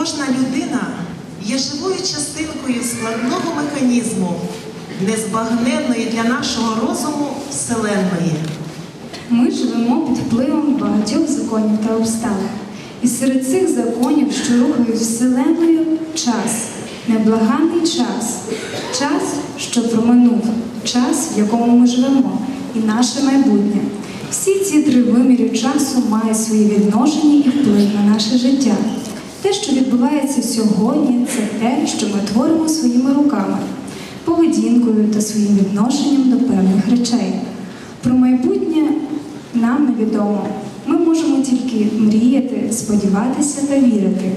Кожна людина є живою частинкою складного механізму, незбагненної для нашого розуму Вселенної. Ми живемо під впливом багатьох законів та обставин. І серед цих законів, що рухають вселеною, час, неблаганний час, час, що проминув, час, в якому ми живемо, і наше майбутнє. Всі ці три виміри часу мають свої відношення і вплив на наше життя. Те, що відбувається сьогодні, це те, що ми творимо своїми руками, поведінкою та своїм відношенням до певних речей. Про майбутнє нам невідомо. Ми можемо тільки мріяти, сподіватися та вірити.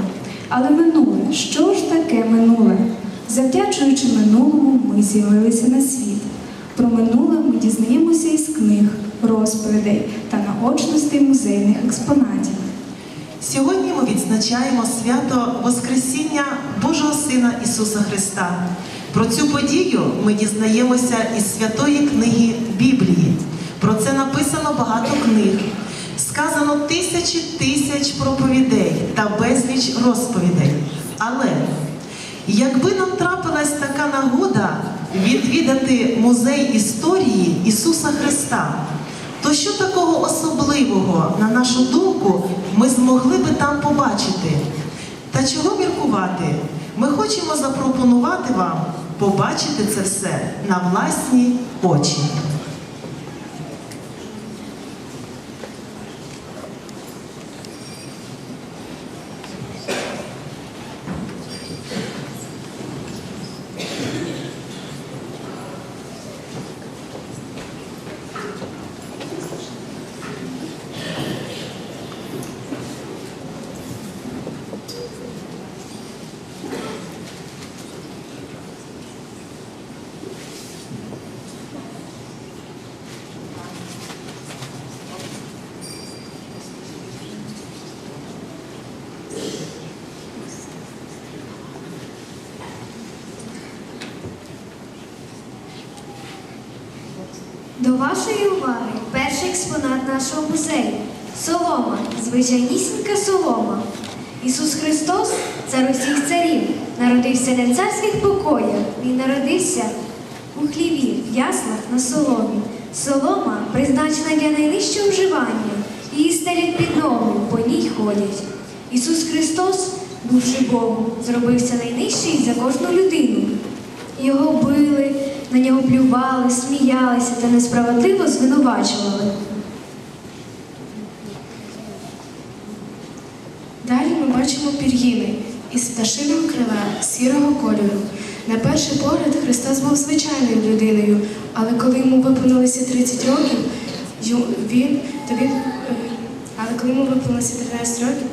Але минуле, що ж таке минуле? Завдячуючи минулому, ми з'явилися на світ. Про минуле ми дізнаємося із книг, розповідей та наочностей музейних експонатів. Сьогодні ми відзначаємо свято Воскресіння Божого Сина Ісуса Христа. Про цю подію ми дізнаємося із святої книги Біблії. Про це написано багато книг. Сказано тисячі тисяч проповідей та безліч розповідей. Але якби нам трапилась така нагода відвідати музей історії Ісуса Христа, то що такого особливого, на нашу думку, ми змогли би там побачити? Та чого міркувати? Ми хочемо запропонувати вам побачити це все на власні очі. До вашої уваги перший експонат нашого музею солома, звичайнісінька солома. Ісус Христос, цар усіх царів, народився в царських покоях, Він народився у хліві, в яслах на соломі. Солома призначена для найнижчого вживання. Її стелять під ногу, по ній ходять. Ісус Христос, бувши Богом, зробився найнижчий за кожну людину. Його били, на нього плювали, сміялися та несправедливо звинувачували. Далі ми бачимо пір'їни із пташиним крилем сірого кольору. На перший погляд Христос був звичайною людиною, але коли йому виповнилося 30 років, він, то він, е, але коли йому виповнилося 13 років,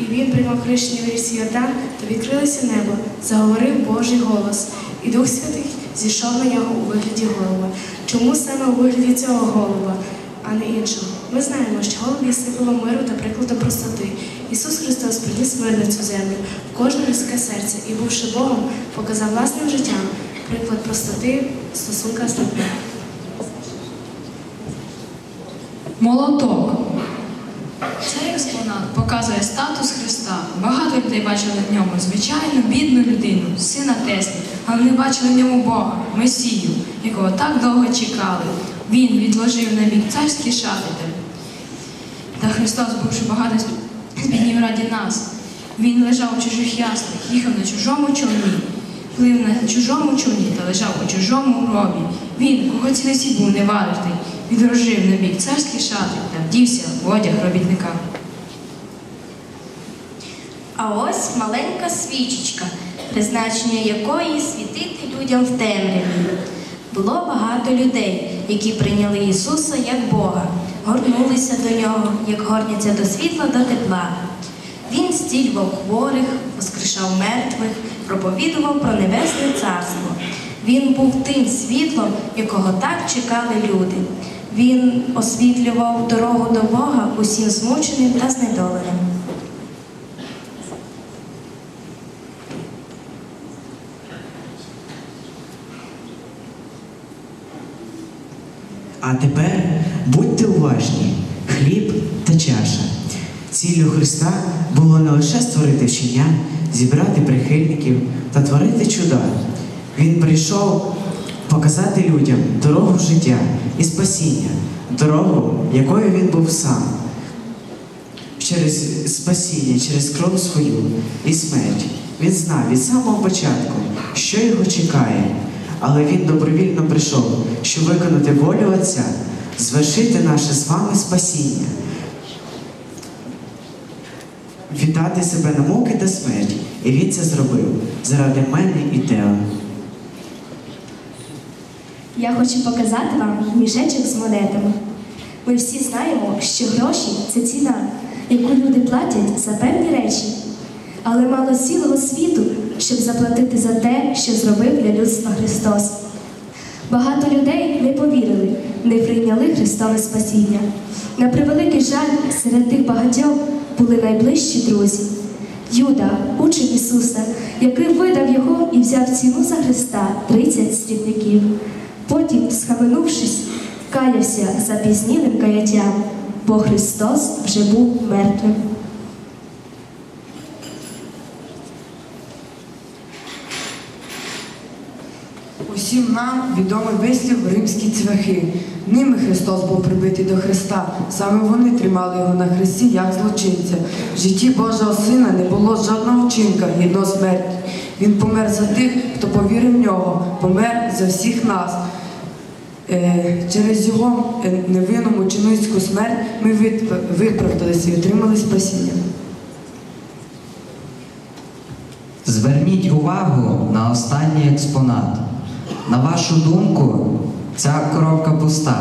і він приймав хрещення в річці Йордан, то відкрилося небо, заговорив Божий голос, і Дух Святий зійшов на нього у вигляді голова. Чому саме у вигляді цього голова, а не іншого? Ми знаємо, що голуб є символом миру та прикладом простоти. Ісус Христос приніс мир на цю землю, в кожне людське серце і, бувши Богом, показав власним життям приклад простоти в стосунках з людьми. Молоток. Цей експонат показує статус Христа. Багато людей бачили в ньому звичайну бідну людину, сина Теслі, але не бачили в ньому Бога, Месію, якого так довго чекали. Він відложив на бік царські шати. Та Христос, бувши багато збіднів раді нас, Він лежав у чужих яслах, їхав на чужому човні, плив на чужому човні та лежав у чужому гробі. Він, кого цілий світ був не вартий, відрожив на бік царські шати та вдівся в одяг робітника. А ось маленька свічечка, призначення якої світити людям в темряві. Було багато людей, які прийняли Ісуса як Бога, горнулися до нього, як горняться до світла до тепла. Він зцілював хворих, воскрешав мертвих, проповідував про небесне царство. Він був тим світлом, якого так чекали люди. Він освітлював дорогу до Бога усім змученим та знедоленим. А тепер будьте уважні, хліб та чаша. Ціллю Христа було не лише створити вчення, зібрати прихильників та творити чуда. Він прийшов показати людям дорогу життя і спасіння, дорогу, якою він був сам. Через спасіння, через кров свою і смерть. Він знав від самого початку, що його чекає, але він добровільно прийшов, щоб виконати волю Отця, звершити наше з вами спасіння, віддати себе на муки та смерть. І він це зробив заради мене і тебе. Я хочу показати вам мішечок з монетами. Ми всі знаємо, що гроші це ціна, яку люди платять за певні речі. Але мало цілого світу, щоб заплатити за те, що зробив для людства Христос. Багато людей не повірили, не прийняли Христове спасіння. На превеликий жаль, серед тих багатьох були найближчі друзі. Юда, учень Ісуса, який видав його і взяв ціну за Христа 30 срібників. Потім, схаменувшись, каявся запізнілим каяттям, бо Христос вже був мертвим. Усім нам відомий вислів римські цвяхи. Ними Христос був прибитий до Христа. Саме вони тримали його на хресті як злочинця. В житті Божого Сина не було жодного вчинка гідного смерті. Він помер за тих, хто повірив в нього, помер за всіх нас. Е, через його е, невинну мученицьку смерть ми виправдалися і отримали спасіння. Зверніть увагу на останній експонат. На вашу думку, ця коробка пуста.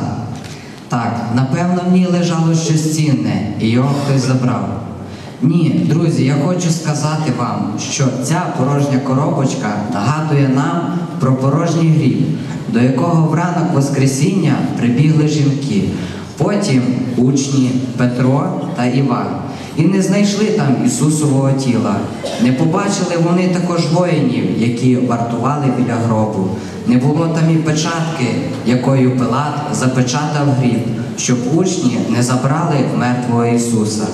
Так, напевно, в ній лежало щось цінне, і його хтось забрав. Ні, друзі, я хочу сказати вам, що ця порожня коробочка нагадує нам про порожній гріб, до якого в ранок Воскресіння прибігли жінки. Потім учні Петро та Іван. І не знайшли там Ісусового тіла. Не побачили вони також воїнів, які вартували біля гробу. Не було там і печатки, якою Пилат запечатав гріб, щоб учні не забрали мертвого Ісуса.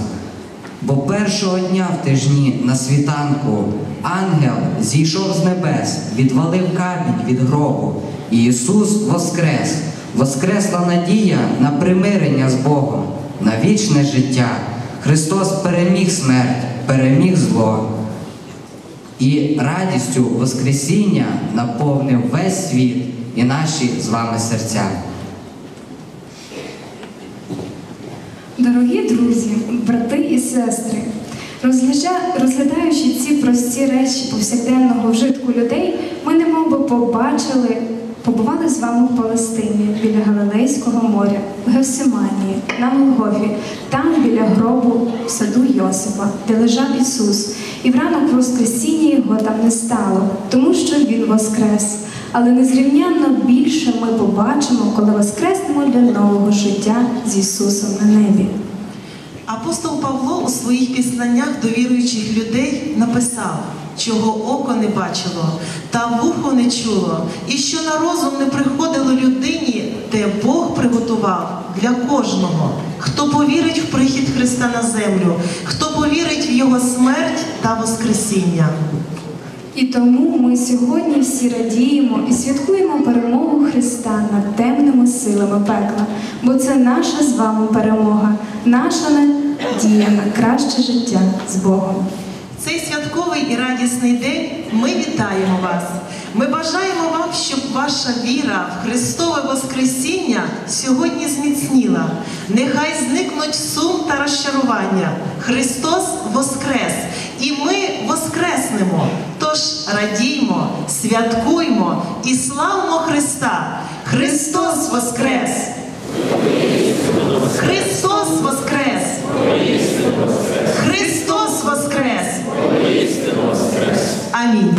Бо першого дня в тижні на світанку ангел зійшов з небес, відвалив камінь від гробу, і Ісус воскрес, воскресла надія на примирення з Богом, на вічне життя. Христос переміг смерть, переміг зло. І радістю Воскресіння наповнив весь світ і наші з вами серця. Дорогі друзі, брати і сестри, розглядаючи ці прості речі повсякденного вжитку людей, ми немов би побачили, побували з вами в Палестині біля Галилейського моря, в Гевсиманії, на Голгофі, там біля гробу в саду Йосипа, де лежав Ісус. І в ранок Воскресіння його там не стало, тому що Він воскрес. Але незрівнянно більше ми побачимо, коли воскреснемо для нового життя з Ісусом на небі. Апостол Павло у своїх післаннях до віруючих людей написав, чого око не бачило, та вухо не чуло, і що на розум не приходило людині, те Бог приготував для кожного, хто повірить в прихід Христа на землю, хто повірить в Його смерть та Воскресіння. І тому ми сьогодні всі радіємо і святкуємо перемогу Христа над темними силами пекла, бо це наша з вами перемога, наша надія на краще життя з Богом. Цей святковий і радісний день ми вітаємо вас. Ми бажаємо вам, щоб ваша віра в Христове Воскресіння сьогодні зміцніла. Нехай зникнуть сум та розчарування. Христос Воскрес! І ми воскреснемо. Тож радіймо, святкуймо і славмо Христа! Христос Воскрес! Христос Воскрес! Христос воскрес! Amém.